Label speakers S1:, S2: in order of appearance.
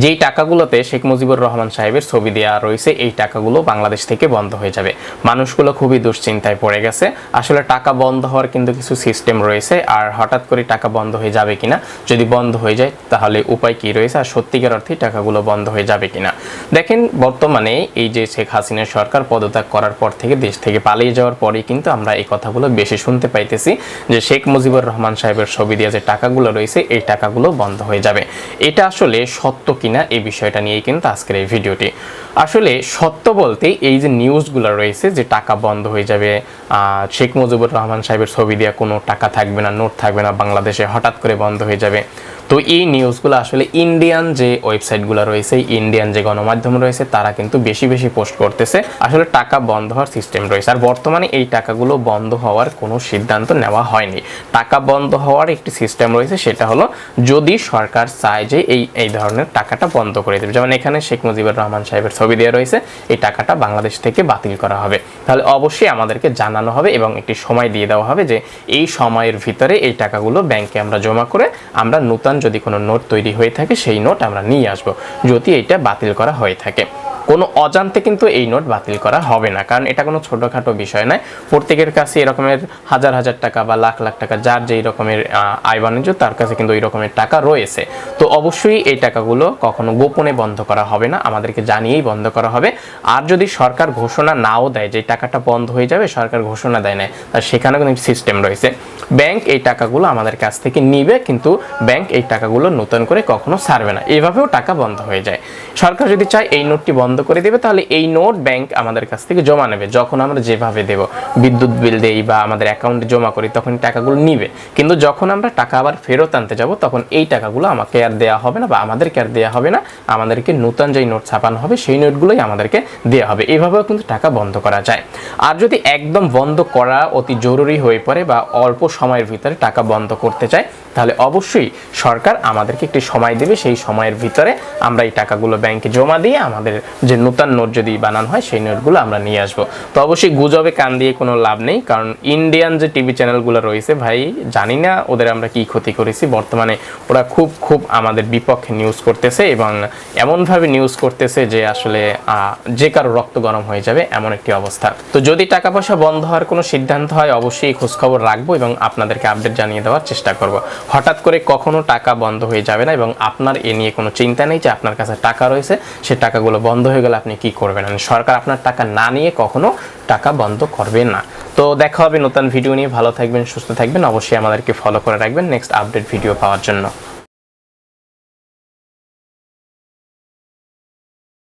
S1: যেই টাকাগুলোতে শেখ মুজিবুর রহমান সাহেবের ছবি দেওয়া রয়েছে, এই টাকাগুলো বাংলাদেশ থেকে বন্ধ হয়ে যাবে। মানুষগুলো খুবই দুশ্চিন্তায় পড়ে গেছে। আসলে টাকা বন্ধ হওয়ার কিন্তু কিছু সিস্টেম রয়েছে, আর হঠাৎ করে টাকা বন্ধ হয়ে যাবে কিনা, যদি বন্ধ হয়ে যায়, তাহলে উপায় কি রয়েছে, আর সত্যিকার অর্থে টাকাগুলো বন্ধ হয়ে যাবে কিনা? দেখেন, বর্তমানে এই যে শেখ হাসিনা সরকার পদত্যাগ করার পর থেকে দেশ থেকে পালিয়ে যাওয়ার পরেই কিন্তু আমরা এই কথাগুলো বেশি শুনতে পাইতেছি, যে শেখ মুজিবুর রহমান সাহেবের ছবি দিয়ে যে টাকাগুলো রয়েছে, এই টাকাগুলো বন্ধ হয়ে যাবে। এটা আসলে সত্য কিনা এই বিষয়টা নিয়েই কিন্তু আজকের এই ভিডিওটি। আসলে সত্য বলতে এই যে নিউজগুলো রয়েছে যে টাকা বন্ধ হয়ে যাবে শেখ মুজিবুর রহমান সাহেবের ছবি দিয়ে কোনো টাকা থাকবে না, নোট থাকবে না, বাংলাদেশে হঠাৎ করে বন্ধ হয়ে যাবে তো এই নিউজগুলো আসলে ইন্ডিয়ান যে ওয়েবসাইটগুলো রয়েছে ইন্ডিয়ান যে গণমাধ্যম রয়েছে, তারা কিন্তু বেশি বেশি পোস্ট করতেছে। আসলে টাকা বন্ধ হওয়ার সিস্টেম রয়েছে। আর বর্তমানে এই টাকাগুলো বন্ধ হওয়ার কোনো সিদ্ধান্ত নেওয়া হয়নি। টাকা বন্ধ হওয়ার একটি সিস্টেম রয়েছে, সেটা হলো যদি সরকার চায় যে এই এই ধরনের টাকাটা বন্ধ করে দেবে। যেমন এখানে শেখ মুজিবুর রহমান সাহেবের ছবি দেওয়া রয়েছে, এই টাকাটা বাংলাদেশ থেকে বাতিল করা হবে। তাহলে অবশ্যই আমাদেরকে জানানো হবে এবং একটি সময় দিয়ে দেওয়া হবে যে এই সময়ের ভিতরে এই টাকাগুলো ব্যাংকে আমরা জমা করে আমরা নূতন যদি কোনো নোট তৈরি হয়ে থাকে, সেই নোট আমরা নিয়ে আসব। যদি এটা বাতিল করা হয়ে থাকে। কোনো অজান্তে কিন্তু এই নোট বাতিল করা হবে না। কারণ এটা কোনো ছোটোখাটো বিষয় নয়। প্রত্যেকের কাছে এরকমের হাজার হাজার টাকা বা লাখ লাখ টাকা, যার যেই রকমের আয় বাণিজ্য, তার কাছে কিন্তু ওই রকমের টাকা রয়েছে। তো অবশ্যই এই টাকাগুলো কখনো গোপনে বন্ধ করা হবে না। আমাদেরকে জানিয়েই বন্ধ করা হবে। আর যদি সরকার ঘোষণা নাও দেয় যে টাকাটা বন্ধ হয়ে যাবে, সরকার ঘোষণা দেয় না তার সেখানে কিন্তু সিস্টেম রয়েছে। ব্যাংক এই টাকাগুলো আমাদের কাছ থেকে নিবে, কিন্তু ব্যাংক এই টাকাগুলো নতুন করে কখনো ছাড়বে না। এভাবেও টাকা বন্ধ হয়ে যায়। সরকার যদি চায় এই নোটটি বন্ধ করে দেবে, তাহলে এই নোট ব্যাংক আমাদের কাছ থেকে জমা নেবে। যখন আমরা যেভাবে দেব, বিদ্যুৎ বিল দেই বা আমাদের অ্যাকাউন্টে জমা করি, তখন টাকাগুলো নিবে। কিন্তু যখন আমরা টাকা আবার ফেরত আনতে যাব, তখন এই টাকাগুলো আমাকে আর দেওয়া হবে না বা আমাদেরকে আর দেওয়া হবে না। আমাদেরকে নতুন যেই নোট ছাপানো হবে, সেই নোটগুলোই আমাদেরকে দেওয়া হবে। এইভাবেও কিন্তু টাকা বন্ধ করা যায়। আর যদি একদম বন্ধ করা অতি জরুরি হয়ে পড়ে বা অল্প সময়ের ভিতরে টাকা বন্ধ করতে চায়, তাহলে অবশ্যই সরকার আমাদেরকে একটি সময় দেবে। সেই সময়ের ভিতরে আমরা এই টাকাগুলো ব্যাংকে জমা দিয়ে আমাদের যে নতুন নোট যদি বানানো হয়, সেই নোটগুলো আমরা নিয়ে আসব। তো অবশ্যই গুজবে কান দিয়ে কোনো লাভ নেই, কারণ ইন্ডিয়ান যে টিভি চ্যানেলগুলো রয়েছে, ভাই, জানি না ওদের আমরা কি ক্ষতি করেছি। বর্তমানে ওরা খুব খুব আমাদের বিপক্ষে নিউজ করতেছে এবং এমনভাবে নিউজ করতেছে যে আসলে যে কারও রক্ত গরম হয়ে যাবে এমন একটি অবস্থা। তো যদি টাকা পয়সা বন্ধ হওয়ার কোনো সিদ্ধান্ত হয়, অবশ্যই খোঁজখবর রাখব এবং আপনাদেরকে আপডেট জানিয়ে দেওয়ার চেষ্টা করব। হঠাৎ করে কখনো টাকা বন্ধ হয়ে যাবে না এবং আপনার এ নিয়ে কোনো চিন্তা নেই যে আপনার কাছে টাকা রয়েছে, সে টাকাগুলো বন্ধ হয়ে গেলে আপনি কি করবেন? মানে সরকার আপনার টাকা না নিয়ে কখনো টাকা বন্ধ করবে না। তো দেখা হবে নতুন ভিডিও নিয়ে। ভালো থাকবেন, সুস্থ থাকবেন। অবশ্যই আমাদেরকে ফলো করে রাখবেন। নেক্সট আপডেট ভিডিও পাওয়ার জন্য।